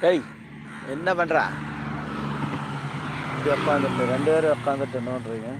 டேய் என்ன பண்ணுறா இப்படி உட்காந்துட்டு ரெண்டு பேரும் உட்காந்துட்டு என்னன்றீங்க?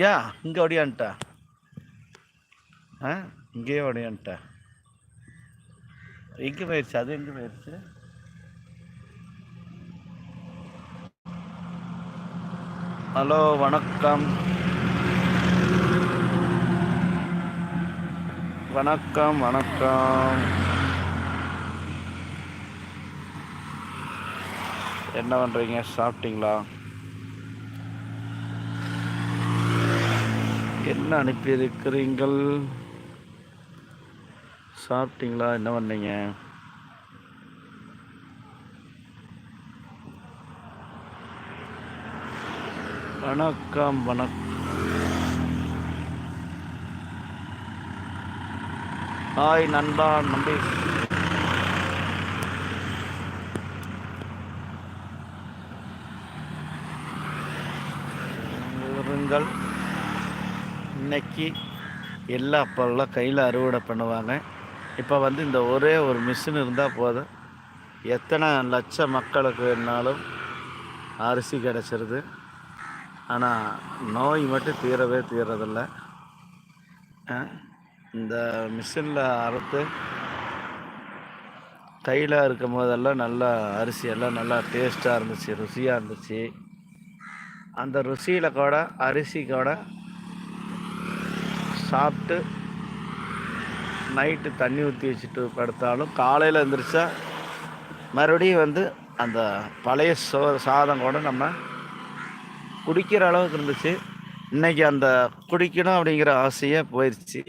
யா இங்கே ஒடியான்ட்டா ஆ இங்கேயே ஒடியான்ட்டா எங்கே போயிடுச்சு அது எங்கே போயிடுச்சு ஹலோ வணக்கம். வணக்கம் வணக்கம். என்ன பண்ணுறீங்க சாப்பிட்டீங்களா? என்ன அனுப்பியிருக்கிறீங்கள்? சாப்பிட்டீங்களா? என்ன பண்ணீங்க? வணக்கம் வணக்கம் ஹாய் நண்பா நம்பி இன்னைக்கு எல்லா அப்பெல்லாம் கையில் அறுவடை பண்ணுவாங்க. இப்போ வந்து இந்த ஒரே ஒரு மிஷின் இருந்தால் போதும். எத்தனை லட்ச மக்களுக்கு வேணாலும் அரிசி கிடச்சிருது. ஆனால் நோய் மட்டும் தீரவே தீரதில்லை. இந்த மிஷினில் அறுத்து கையில் இருக்கும் போதெல்லாம் நல்லா அரிசி எல்லாம் நல்லா டேஸ்ட்டாக இருந்துச்சு ருசியாக இருந்துச்சு. அந்த ருசியில் கூட அரிசி கூட சாப்பிட்டு நைட்டு தண்ணி ஊற்றி வச்சுட்டு படுத்தாலும் காலையில் எழுந்திரிச்சா மறுபடியும் வந்து அந்த பழைய சோ சாதம் கூட நம்ம குடிக்கிற அளவுக்கு இருந்துச்சு. இன்றைக்கி அந்த குடிக்கணும் அப்படிங்கிற ஆசையே போயிடுச்சு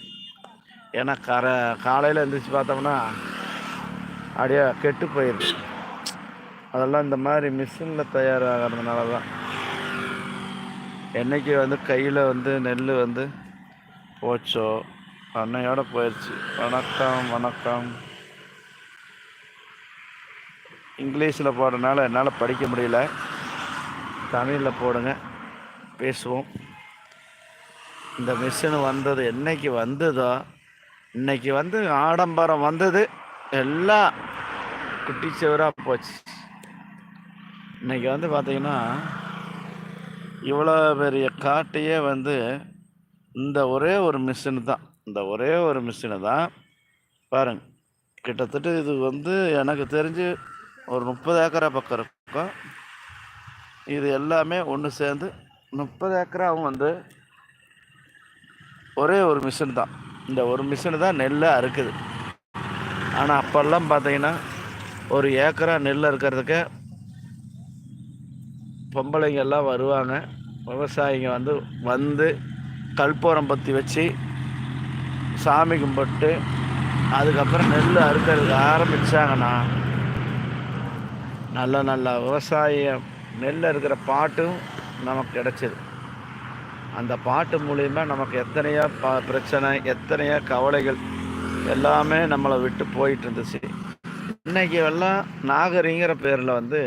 ஏன்னா கரை காலையில் எழுந்திரிச்சு பார்த்தோம்னா அப்படியே கெட்டு போயிடுது. அதெல்லாம் இந்த மாதிரி மிஷினில் தயாராகிறதுனால தான் என்னைக்கு வந்து கையில் வந்து நெல் வந்து போச்சோ? அன்னையோட போயிடுச்சு வணக்கம் வணக்கம். இங்கிலீஷில் போடுறதுனால என்னால் படிக்க முடியல. தமிழில் போடுங்க. பேசுவோம். இந்த மிஷின் வந்தது என்னைக்கு வந்ததோ? இன்னைக்கு வந்து ஆடம்பரம் வந்தது. எல்லாம் குட்டிச்சவராக போச்சு. இன்றைக்கி வந்து பார்த்திங்கன்னா இவ்வளோ பெரிய காட்டையே வந்து இந்த ஒரே ஒரு மிஷின் தான். இந்த ஒரே ஒரு மிஷினு தான். பாருங்க. கிட்டத்தட்ட இது வந்து எனக்கு தெரிஞ்சு ஒரு முப்பது ஏக்கரா பக்கம் இருக்கும். இது எல்லாமே ஒன்று சேர்ந்து முப்பது ஏக்கராவும் வந்து ஒரே ஒரு மிஷின் தான். இந்த ஒரு மிஷினு தான் நெல்லை அறுக்குது. ஆனால் அப்போல்லாம் பார்த்தீங்கன்னா ஒரு ஏக்கரா நெல் அறுக்கிறதுக்கு பொம்பளைங்க எல்லாம் வருவாங்க. விவசாயிங்க வந்து வந்து கற்பூரம் பற்றி வச்சு சாமி கும்பிட்டு அதுக்கப்புறம் நெல் அறுக்கிறதுக்கு ஆரம்பித்தாங்கன்னா நல்ல நல்ல விவசாயம் நெல் இருக்கிற பாட்டும் நமக்கு கிடச்சிது அந்த பாட்டு மூலிமா நமக்கு எத்தனையோ ப பிரச்சனை எத்தனையோ கவலைகள் எல்லாமே நம்மளை விட்டு போயிட்டு இருந்துச்சு இன்றைக்கி எல்லாம் நாகரிங்கிற பேரில் வந்து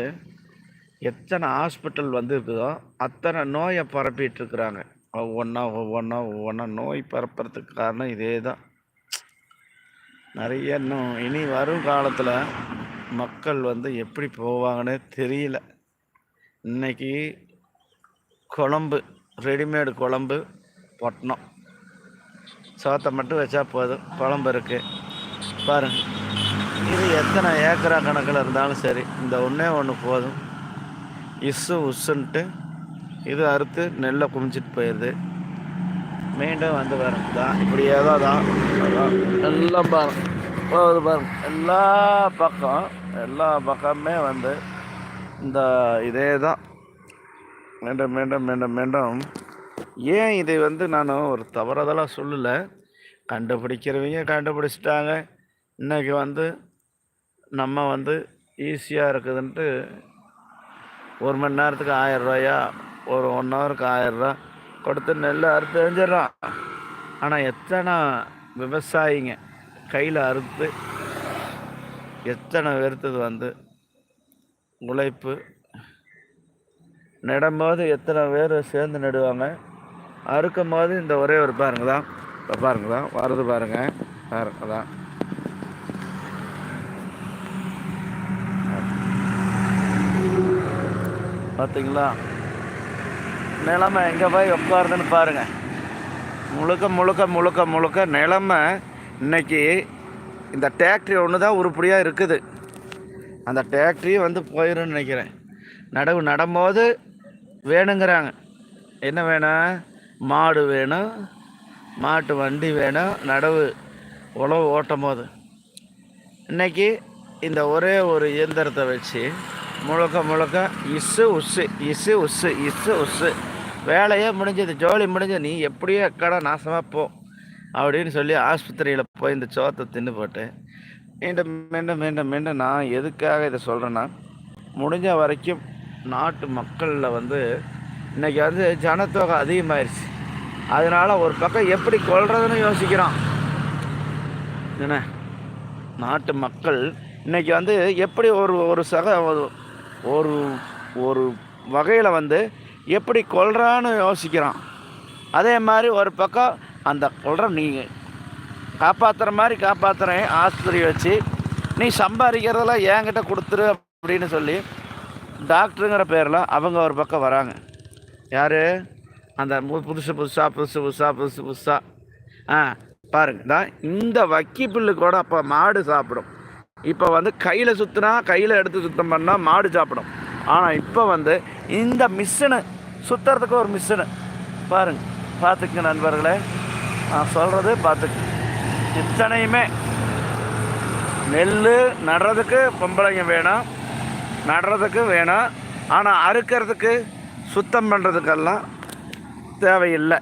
எத்தனை ஹாஸ்பிட்டல் வந்து இருக்குதோ அத்தனை நோயை பரப்பிட்டு இருக்கிறாங்க ஒவ்வொன்றா ஒவ்வொன்றா ஒவ்வொன்றா நோய் பரப்புறதுக்கு காரணம் இதே தான். நிறைய இன்னும் இனி வரும் காலத்தில் மக்கள் வந்து எப்படி போவாங்கன்னே தெரியல. இன்னைக்கு குழம்பு ரெடிமேடு குழம்பு பொட்டணம் சோத்தை மட்டும் வச்சா போதும். குழம்பு இருக்குது பாருங்க. இது எத்தனை ஏக்கரா கணக்கில் இருந்தாலும் சரி இந்த ஒன்றே ஒன்று போதும். இஸ்ஸு உஸ்ஸுன்ட்டு இது அறுத்து நெல்லை குமிச்சிட்டு போயிடுது. மீண்டும் வந்து வரும் தான் இப்படியே தான் தான் எல்லாம் பாருங்க. போகுது பாருங்க. எல்லா பக்கம் எல்லா பக்கமே வந்து இந்த இதே தான். மீண்டும் மீண்டும் மீண்டும் மீண்டும். ஏன் இதை வந்து நான் ஒரு தவறுதலாக சொல்லலை? கண்டுபிடிக்கிறவங்க கண்டுபிடிச்சிட்டாங்க. இன்றைக்கி வந்து நம்ம வந்து ஈஸியாக இருக்குதுன்ட்டு ஒரு மணி நேரத்துக்கு ஆயிரம் ரூபாயா ஒரு ஒன் ஹவருக்கு ஆயிரரூவா கொடுத்து நெல் அறுத்து எரிஞ்சிடறான். ஆனால் எத்தனை விவசாயிங்க கையில் அறுத்து எத்தனை வெறுத்தது வந்து? உழைப்பு. நடும்போது எத்தனை பேர் சேர்ந்து நடுவாங்க? அறுக்கும் போது இந்த ஒரே ஒரு பாருங்க தான். இப்போ பாருங்க தான். வருது பாருங்க. பாருங்க தான். பார்த்தீங்களா நிலமை எங்கே போய் உட்காருதுன்னு பாருங்கள் முழுக்க முழுக்க முழுக்க முழுக்க நிலமை இன்னைக்கு இந்த டேக்ட்ரி ஒன்று தான் உருப்படியாக இருக்குது. அந்த டேக்ட்ரியும் வந்து போயிடும்னு நினைக்கிறேன். நடவு நடும்போது வேணுங்கிறாங்க. என்ன வேணும்? மாடு வேணும். மாட்டு வண்டி வேணும். நடவு உழவு ஓட்டும் போது இன்னைக்கு இந்த ஒரே ஒரு இயந்திரத்தை வச்சு முழுக்க முழுக்க இஸ்ஸு உஸ்ஸு இஸ்ஸு உஸ்ஸு இஸ்ஸு உஸ்ஸு வேலையே முடிஞ்சது ஜோலி முடிஞ்சது நீ எப்படியோ எக்கடா நாசமாக போ அப்படின்னு சொல்லி ஆஸ்பத்திரியில் போய் இந்த சோத்தை தின்னு போட்டு மீண்டும் மீண்டும் மீண்டும் மீண்டும் நான் எதுக்காக இதை சொல்கிறேன்னா முடிஞ்ச வரைக்கும் நாட்டு மக்களில் வந்து இன்றைக்கி வந்து ஜனத்தொகை அதிகமாயிருச்சு. அதனால் ஒரு பக்கம் எப்படி கொள்றதுன்னு யோசிக்கிறான் என்ன? நாட்டு மக்கள் இன்றைக்கி வந்து எப்படி ஒரு ஒரு சக ஒரு ஒரு வகையில் வந்து எப்படி கொள்றான்னு யோசிக்கிறான். அதே மாதிரி ஒரு பக்கம் அந்த கொள்ற நீ காப்பாற்றுற மாதிரி காப்பாற்றுறேன் ஆஸ்பத்திரி வச்சு நீ சம்பாதிக்கிறதெல்லாம் என்கிட்ட கொடுத்துரு அப்படின்னு சொல்லி டாக்டருங்கிற பேரில் அவங்க ஒரு பக்கம் வராங்க. யார்? அந்த மு- புதுசு புதுசாக புதுசு புதுசாக புதுசு புதுசாக ஆ பாருங்க. தான் இந்த வக்கி புல்லு கூட அப்போ மாடு சாப்பிடும். இப்போ வந்து கையில் சுற்றினா கையில் எடுத்து சுத்தம் பண்ணால் மாடு சாப்பிடும். ஆனால் இப்போ வந்து இந்த மிஷினு சுற்றுறதுக்கு ஒரு மிஷினு. பாருங்க பார்த்துக்குங்க நண்பர்களே. நான் சொல்கிறது பார்த்துக்கு. இத்தனையுமே நெல் நடுறதுக்கு பொம்பளைங்க வேணும் நடுறதுக்கு வேணும். ஆனால் அறுக்கிறதுக்கு சுத்தம் பண்ணுறதுக்கெல்லாம் தேவையில்லை.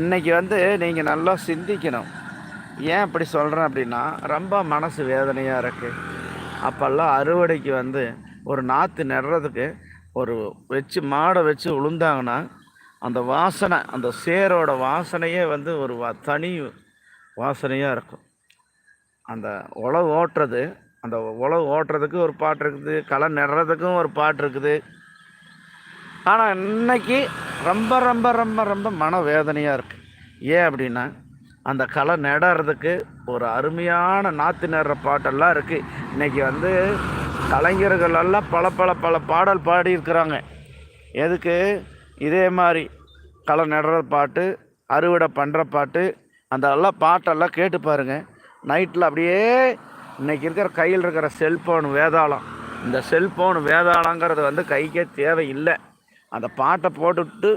இன்றைக்கி வந்து நீங்கள் நல்லா சிந்திக்கணும். ஏன் இப்படி சொல்கிறேன் அப்படின்னா ரொம்ப மனசு வேதனையாக இருக்குது அப்போல்லாம் அறுவடைக்கு வந்து ஒரு நாற்று நடுறதுக்கு ஒரு வச்சு மாடை வச்சு உளுந்தாங்கன்னா அந்த வாசனை அந்த சேரோட வாசனையே வந்து ஒரு வ- தனி வாசனையாக இருக்கும். அந்த உழவு ஓட்டுறது அந்த உழவு ஓட்டுறதுக்கு ஒரு பாட்டு இருக்குது களை நடுறதுக்கும் ஒரு பாட்டு இருக்குது. ஆனால் இன்னைக்கு ரொம்ப ரொம்ப ரொம்ப ரொம்ப மன வேதனையாக இருக்குது ஏன் அப்படின்னா அந்த களை நடுறதுக்கு ஒரு அருமையான நாற்று நடுற பாட்டெல்லாம் இருக்குது இன்றைக்கி வந்து கலைஞர்கள் எல்லாம் பல பல பல பாடல் பாடியிருக்கிறாங்க. எதுக்கு? இதே மாதிரி களை நடுற பாட்டு அறுவடை பண்ணுற பாட்டு அந்த எல்லாம் பாட்டெல்லாம் கேட்டு பாருங்க. நைட்டில் அப்படியே இன்னைக்கு இருக்கிற கையில் இருக்கிற செல்ஃபோன் வேதாளம். இந்த செல்ஃபோன் வேதாளங்கிறது வந்து கைக்கே தேவையில்லை. அந்த பாட்டை போட்டுவிட்டு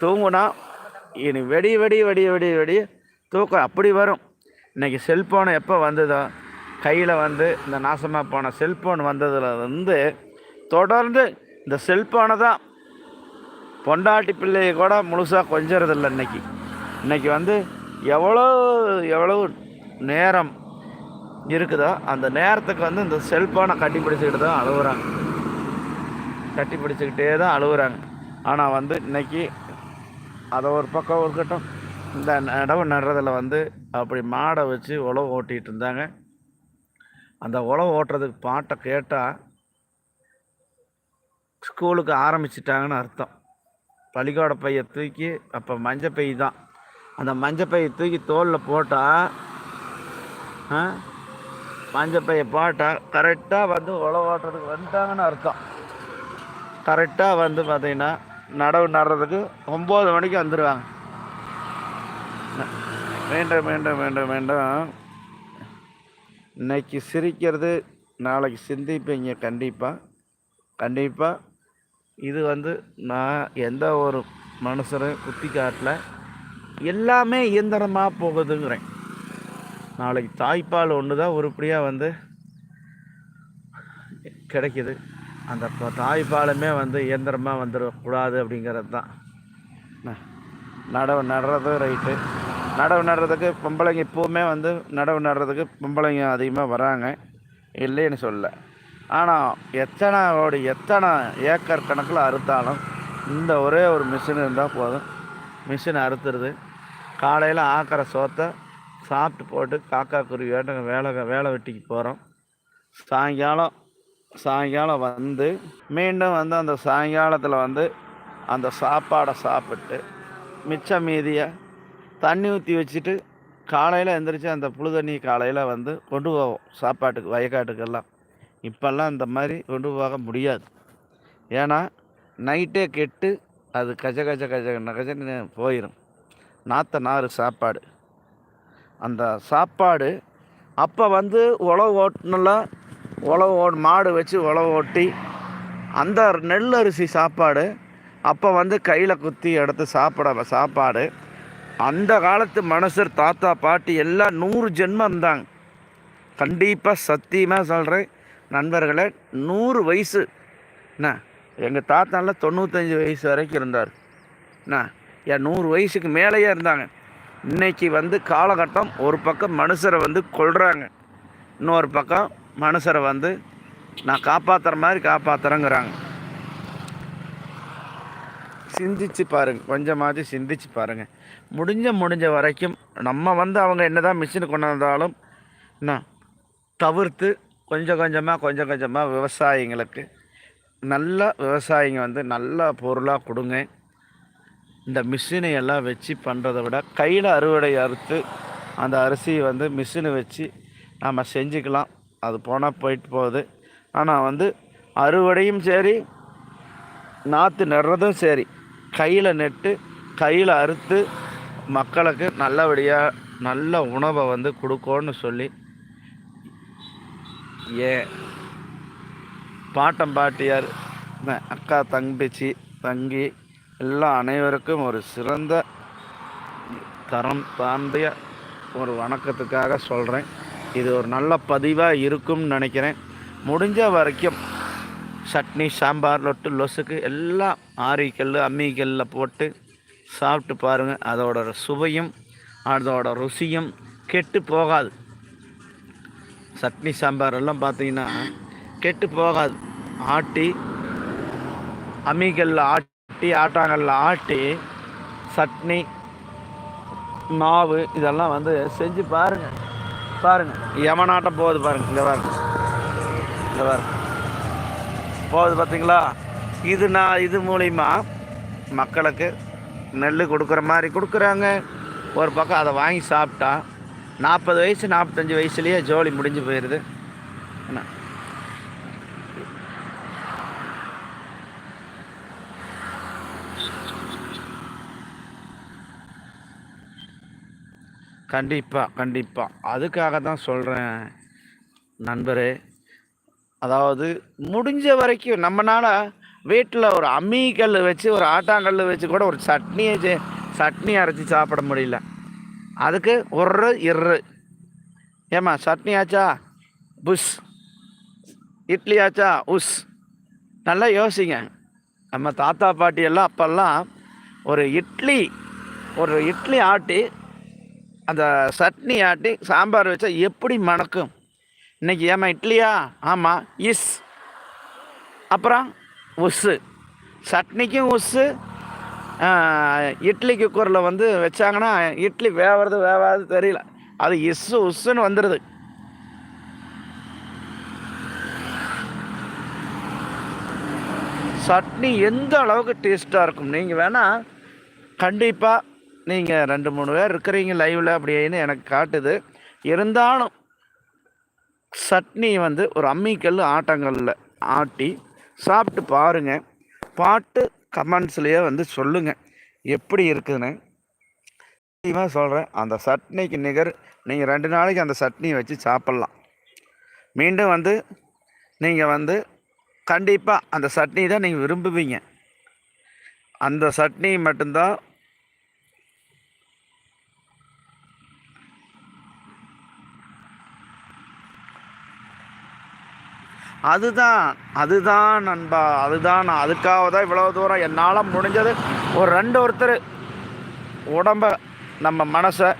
தூங்குனா இனி வெடி வெடி வெடி வெடி வெடி தூக்கம் அப்படி வரும். இன்னைக்கு செல்ஃபோன் எப்போ வந்ததோ கையில் வந்து இந்த நாசமாக போன செல்ஃபோன் வந்ததுல வந்து தொடர்ந்து இந்த செல்ஃபோனை தான் பொண்டாட்டி பிள்ளையை கூட முழுசாக கொஞ்சறதில்ல இன்றைக்கி இன்றைக்கி வந்து எவ்வளோ எவ்வளோ நேரம் இருக்குதோ அந்த நேரத்துக்கு வந்து இந்த செல்ஃபோனை கட்டி பிடிச்சிக்கிட்டு தான் அழுகுறாங்க கட்டி பிடிச்சிக்கிட்டே தான் அழுகுறாங்க ஆனால் வந்து இன்றைக்கி அதை ஒரு பக்கம் இருக்கட்டும் இந்த நடவு நடுறதில் வந்து அப்படி மாடை வச்சு உழவு ஓட்டிகிட்டு இருந்தாங்க. அந்த உழவு ஓட்டுறதுக்கு பாட்டை கேட்டால் ஸ்கூலுக்கு ஆரம்பிச்சிட்டாங்கன்னு அர்த்தம். பள்ளிக்கூட பையை தூக்கி அப்போ மஞ்சள் பை தான். அந்த மஞ்சள் பையை தூக்கி தோலில் போட்டால் மஞ்சள் பையை போட்டால் கரெக்டாக வந்து உழவு ஓட்டுறதுக்கு வந்துட்டாங்கன்னு அர்த்தம். கரெக்டாக வந்து பார்த்திங்கன்னா நடவு நடுறதுக்கு ஒம்பது மணிக்கு வந்துடுவாங்க மீண்டும் மீண்டும் மீண்டும் மீண்டும் இன்னைக்கு சிரிக்கிறது நாளைக்கு சிந்திப்பீங்க கண்டிப்பாக கண்டிப்பாக இது வந்து நான் எந்த ஒரு மனுஷரும் குத்தி காட்டல எல்லாமே இயந்திரமாக போகுதுங்கிறேன். நாளைக்கு தாய்ப்பால் ஒன்று தான் உருப்படியாக வந்து கிடைக்கிது. அந்த தாய்ப்பாலுமே வந்து இயந்திரமாக வந்துடக்கூடாது அப்படிங்கிறது தான் நட நடவு ரைட்டு நடவு நடுறதுக்கு பொம்பளைங்க இப்போவுமே வந்து நடவு நடுறதுக்கு பொம்பளைங்க அதிகமாக வராங்க. இல்லைன்னு சொல்ல. ஆனால் எத்தனை கோடி எத்தனை ஏக்கர் கணக்கில் அறுத்தாலும் இந்த ஒரே ஒரு மிஷின் இருந்தால் போதும். மிஷின் அறுத்துருது. காலையில் ஆக்கிற சோத்தை சாப்பிட்டு போட்டு காக்கா குருவி வேட்டை வேலை வேலை வெட்டிக்கு போகிறோம் சாயங்காலம் சாயங்காலம் வந்து மீண்டும் வந்து அந்த சாயங்காலத்தில் வந்து அந்த சாப்பாடை சாப்பிட்டு மிச்ச மீதியை தண்ணி ஊற்றி வச்சுட்டு காலையில் எந்திரிச்சு அந்த புழு தண்ணி காலையில் வந்து கொண்டு போவோம். சாப்பாட்டுக்கு வயக்காட்டுக்கெல்லாம். இப்போல்லாம் அந்த மாதிரி கொண்டு போக முடியாது. ஏன்னா நைட்டே கெட்டு அது கஜ கஜ கஜ கஜன்னு போயிடும் நாற்ற நாறு சாப்பாடு. அந்த சாப்பாடு அப்போ வந்து உழவு ஓட்டணும்லாம் உழவு ஓ மாடு வச்சு உழவு ஓட்டி அந்த நெல் அரிசி சாப்பாடு அப்போ வந்து கையில் குத்தி எடுத்து சாப்பிட சாப்பாடு அந்த காலத்து மனுஷர் தாத்தா பாட்டி எல்லாம் நூறு ஜென்மம் இருந்தாங்க கண்டிப்பாக சத்தியமாக சொல்கிறேன் நண்பர்களே நூறு வயசு. என்ன எங்கள் தாத்தாலாம் தொண்ணூத்தஞ்சு வயசு வரைக்கும் இருந்தார். என்ன ஏன் நூறு வயசுக்கு மேலேயே இருந்தாங்க. இன்னைக்கு வந்து காலகட்டம் ஒரு பக்கம் மனுஷரை வந்து கொள்கிறாங்க இன்னொரு பக்கம் மனுஷரை வந்து நான் காப்பாற்றுற மாதிரி காப்பாற்றுறேங்கிறாங்க சிந்திச்சு பாருங்கள் கொஞ்சமாச்சு சிந்திச்சு பாருங்கள் முடிஞ்ச முடிஞ்ச வரைக்கும் நம்ம வந்து அவங்க என்னதான் மிஷின் கொண்டு வந்தாலும் என்ன தவிர்த்து கொஞ்சம் கொஞ்சமாக கொஞ்சம் கொஞ்சமாக விவசாயிங்களுக்கு நல்ல விவசாயிங்க வந்து நல்ல பொருளாக கொடுங்க. இந்த மிஷினை எல்லாம் வச்சு பண்ணுறதை விட கையில் அறுவடை அறுத்து அந்த அரிசியை வந்து மிஷினை வச்சு நம்ம செஞ்சுக்கலாம். அது போனால் போயிட்டு போகுது. ஆனால் வந்து அறுவடையும் சரி நாற்று நடுறதும் சரி கையில் நெட்டு கையில் அறுத்து மக்களுக்கு நல்லபடியாக நல்ல உணவை வந்து கொடுக்கோன்னு சொல்லி ஏன் பாட்டம் பாட்டியார் அக்கா தங்கச்சி தங்கி எல்லா அனைவருக்கும் ஒரு சிறந்த தரம் தாண்டிய ஒரு வணக்கத்துக்காக சொல்கிறேன் இது ஒரு நல்ல பதிவாக இருக்கும்னு நினைக்கிறேன். முடிஞ்ச வரைக்கும் சட்னி சாம்பார் லொட்டு லொசுக்கு எல்லாம் ஆரிக்கல் அம்மிக்கல்லில் போட்டு சாப்பிட்டு பாருங்கள் அதோட சுவையும் அதோட ருசியும் கெட்டு போகாது. சட்னி சாம்பார் எல்லாம் பார்த்தீங்கன்னா கெட்டு போகாது. ஆட்டி அம்மிக்கல்ல ஆட்டி ஆட்டாங்கல்ல ஆட்டி சட்னி மாவு இதெல்லாம் வந்து செஞ்சு பாருங்கள் பாருங்கள் எமனாட்டம் போகுது பாருங்கள் இந்த பாருங்க. இந்த பாருங்க. போகுது பார்த்தீங்களா? இது நான் இது மூலிமா மக்களுக்கு நெல் கொடுக்குற மாதிரி கொடுக்குறாங்க. ஒரு பக்கம் அதை வாங்கி சாப்பிட்டா நாற்பது வயசு நாற்பத்தஞ்சு வயசுலேயே ஜோலி முடிஞ்சு போயிடுது என்ன? கண்டிப்பாக கண்டிப்பாக அதுக்காக தான் சொல்கிறேன் நண்பரே. அதாவது முடிஞ்ச வரைக்கும் நம்மனால் வீட்டில் ஒரு அம்மிக்கல் வச்சு ஒரு ஆட்டாங்கல் வச்சு கூட ஒரு சட்னியை செ- சட்னி அரைச்சி சாப்பிட முடியல. அதுக்கு ஒரு இரு. ஏம்மா சட்னி ஆச்சா? புஷ். இட்லி ஆச்சா? உஸ் நல்லா யோசிங்க. நம்ம தாத்தா பாட்டி எல்லாம் அப்போல்லாம் ஒரு இட்லி ஒரு இட்லி ஆட்டி அந்த சட்னி ஆட்டி சாம்பார் வச்சா எப்படி மணக்கும்? இன்றைக்கி ஏமா இட்லியா? ஆமாம் இஸ். அப்புறம்? உஸ்ஸு. சட்னிக்கும் உஸ்ஸு. இட்லி குக்கரில் வந்து வச்சாங்கன்னா இட்லி வேவது வேவாது தெரியல. அது இஸ்ஸு உஸ்ஸுன்னு வந்துடுது சட்னி எந்த அளவுக்கு டேஸ்ட்டாக இருக்கும்? நீங்கள் வேணால் கண்டிப்பாக நீங்கள் ரெண்டு மூணு பேர் இருக்கிறீங்க லைவில் அப்படின்னு எனக்கு காட்டுது. இருந்தாலும் சட்னி வந்து ஒரு அம்மிக்கல் ஆட்டங்கல்ல ஆட்டி சாப்பிட்டு பாருங்கள் பாட்டு கமெண்ட்ஸ்லேயே வந்து சொல்லுங்கள் எப்படி இருக்குதுன்னு. சத்தியமாக சொல்கிறேன் அந்த சட்னிக்கு நிகர் நீங்கள் ரெண்டு நாளைக்கு அந்த சட்னியை வச்சு சாப்பிட்லாம். மீண்டும் வந்து நீங்கள் வந்து கண்டிப்பாக அந்த சட்னி தான் நீங்கள் விரும்புவீங்க. அந்த சட்னி மட்டும்தான் அதுதான் அதுதான் நண்பா அதுதான் நான். அதுக்காக தான் இவ்வளோ தூரம் என்னால் முடிஞ்சது. ஒரு ரெண்டு ஒருத்தர் உடம்ப நம்ம மனசை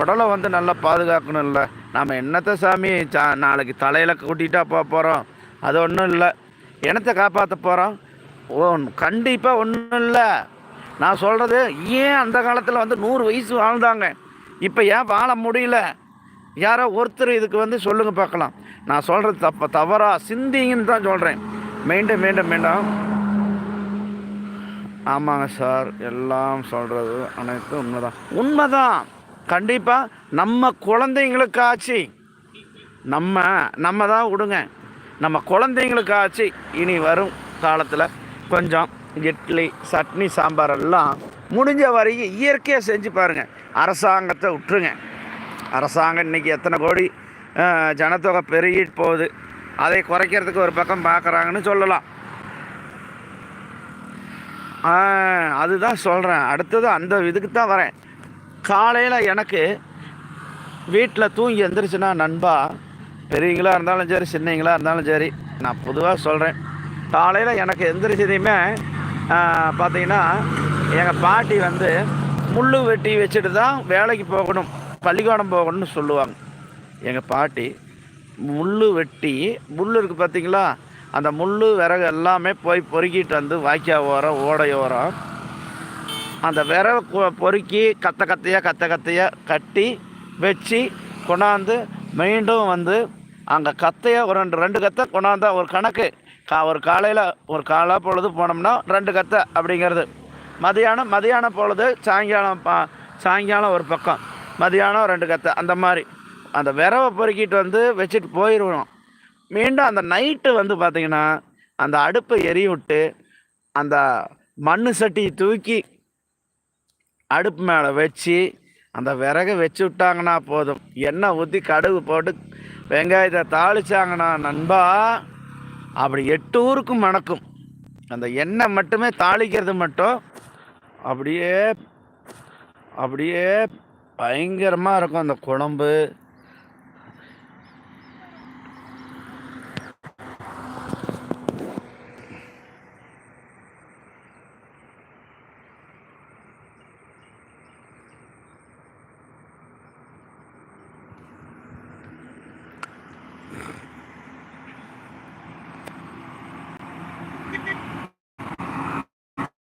உடலை வந்து நல்லா பாதுகாக்கணும் இல்லை. நம்ம என்னத்தை சாமி சா நாளைக்கு தலையில் கூட்டிகிட்டா போக போகிறோம் அது ஒன்றும் இல்லை. என்னத்தை காப்பாற்ற போகிறோம் ஓ கண்டிப்பாக ஒன்றும் இல்லை. நான் சொல்கிறது ஏன் அந்த காலத்தில் வந்து நூறு வயசு வாழ்ந்தாங்க? இப்போ ஏன் வாழ முடியல? யாரோ ஒருத்தர் இதுக்கு வந்து சொல்லுங்கள் பார்க்கலாம். நான் சொல்கிறது தப்ப தவறாக சிந்திங்கன்னு தான் சொல்கிறேன் மீண்டும் மீண்டும் மீண்டும். ஆமாங்க சார் எல்லாம் சொல்கிறது அனைத்தும் உண்மைதான். உண்மைதான். கண்டிப்பாக நம்ம குழந்தைங்களுக்காச்சு. நம்ம நம்ம தான் விடுங்க. நம்ம குழந்தைங்களுக்காச்சு. இனி வரும் காலத்தில் கொஞ்சம் இட்லி சட்னி சாம்பார் எல்லாம் முடிஞ்ச வரைக்கும் இயற்கையாக செஞ்சு பாருங்கள் அரசாங்கத்தை விட்டுருங்க. அரசாங்கம் இன்றைக்கி எத்தனை கோடி ஜனத்தொகை பெருகிட்டு போகுது. அதை குறைக்கிறதுக்கு ஒரு பக்கம் பார்க்குறாங்கன்னு சொல்லலாம். அதுதான் சொல்கிறேன் அடுத்தது அந்த இதுக்கு தான் வரேன். காலையில் எனக்கு வீட்டில் தூங்கி எந்திரிச்சுன்னா நண்பா பெரியவங்களாக இருந்தாலும் சரி சின்னங்களாக இருந்தாலும் சரி நான் பொதுவாக சொல்கிறேன் காலையில் எனக்கு எந்திரிச்சதையுமே பார்த்தீங்கன்னா எங்கள் பாட்டி வந்து முள் வெட்டி வச்சுட்டு தான் வேலைக்கு போகணும் பள்ளிக்கூடம் போகணும்னு சொல்லுவாங்க. எங்கள் பாட்டி முள் வெட்டி முள் இருக்குது பார்த்தீங்களா அந்த முள் விறகு எல்லாமே போய் பொறுக்கிட்டு வந்து வாய்க்கா ஓரம் ஓடை ஓரம் அந்த விறகு பொறுக்கி கத்த கத்தையாக கத்த கத்தையாக கட்டி வச்சு கொண்டாந்து மீண்டும் வந்து அங்கே கத்தையை ஒரு ரெண்டு ரெண்டு கத்தை கொண்டாந்தா ஒரு கணக்கு. கா ஒரு காலையில் ஒரு காலா பொழுது போனோம்னா ரெண்டு கத்தை அப்படிங்கிறது. மதியானம் மதியானம் பொழுது சாயங்காலம் பா சாயங்காலம் ஒரு பக்கம். மதியானம் ரெண்டு கத்தை அந்த மாதிரி. அந்த விரவை பொறுக்கிட்டு வந்து வச்சுட்டு போயிடுவோம் மீண்டும் அந்த நைட்டு வந்து பார்த்திங்கன்னா அந்த அடுப்பை எரிய விட்டு அந்த மண்ணு சட்டியை தூக்கி அடுப்பு மேலே வச்சு அந்த விறகு வச்சு விட்டாங்கன்னா போதும். எண்ணெய் ஊற்றி கடுகு போட்டு வெங்காயத்தை தாளிச்சாங்கன்னா நண்பா அப்படி எட்டு ஊருக்கும் மணக்கும். அந்த எண்ணெய் மட்டுமே தாளிக்கிறது மட்டும் அப்படியே அப்படியே பயங்கரமாக இருக்கும். அந்த குழம்பு